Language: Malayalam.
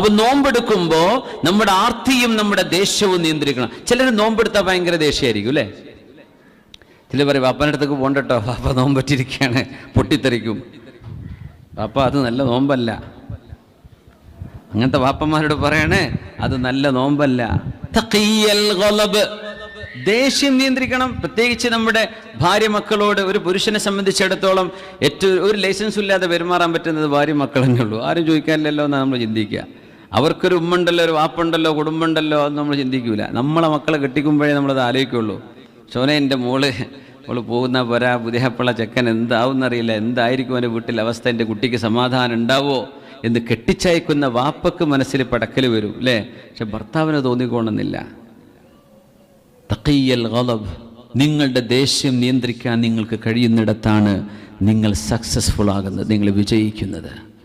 അപ്പൊ നോമ്പെടുക്കുമ്പോ നമ്മുടെ ആർത്തിയും നമ്മുടെ ദേഷ്യവും നിയന്ത്രിക്കണം. ചിലർ നോമ്പെടുത്താൽ ഭയങ്കര ദേഷ്യമായിരിക്കും അല്ലേ? ചില പറയും പാപ്പന്റെ അടുത്തേക്ക് പോണ്ടട്ടോ. പാപ്പ നോമ്പറ്റിരിക്കുകയാണ് പൊട്ടിത്തെറിക്കും. പാപ്പ അത് നല്ല നോമ്പല്ല. അങ്ങനത്തെ വാപ്പന്മാരോട് പറയണേ അത് നല്ല നോമ്പല്ല. ദേഷ്യം നിയന്ത്രിക്കണം. പ്രത്യേകിച്ച് നമ്മുടെ ഭാര്യ മക്കളോട് ഒരു പുരുഷനെ സംബന്ധിച്ചിടത്തോളം ഏറ്റവും ഒരു ലൈസൻസും ഇല്ലാതെ പെരുമാറാൻ പറ്റുന്നത് ഭാര്യ ഉള്ളൂ. ആരും ചോദിക്കാനില്ലല്ലോ എന്നാണ് നമ്മൾ ചിന്തിക്കുക. അവർക്കൊരു ഉമ്മുണ്ടല്ലോ ഒരു വാപ്പുണ്ടല്ലോ കുടുംബമുണ്ടല്ലോ എന്ന് നമ്മൾ ചിന്തിക്കൂല. നമ്മളെ മക്കളെ കെട്ടിക്കുമ്പോഴേ നമ്മളത് ആലോചിക്കുള്ളൂ. ശോന എന്റെ മോൾ അവൾ പോകുന്ന പോരാ പുതിയപ്പള ചെക്കൻ എന്താവും എന്നറിയില്ല എന്തായിരിക്കും അവന്റെ വീട്ടിലെ അവസ്ഥ? എന്റെ കുട്ടിക്ക് സമാധാനം ഉണ്ടാവോ? എന്ന് കെട്ടിച്ചയക്കുന്ന വാപ്പക്ക് മനസ്സിൽ പടക്കൽ വരും അല്ലേ? പക്ഷെ ഭർത്താവിന് തോന്നിക്കോണമെന്നില്ല തക്കയ്യൽ ഗലബ് നിങ്ങളുടെ ദേഷ്യം നിയന്ത്രിക്കാൻ നിങ്ങൾക്ക് കഴിയുന്നിടത്താണ് നിങ്ങൾ സക്സസ്ഫുൾ ആകുന്നത് നിങ്ങൾ വിജയിക്കുന്നത്.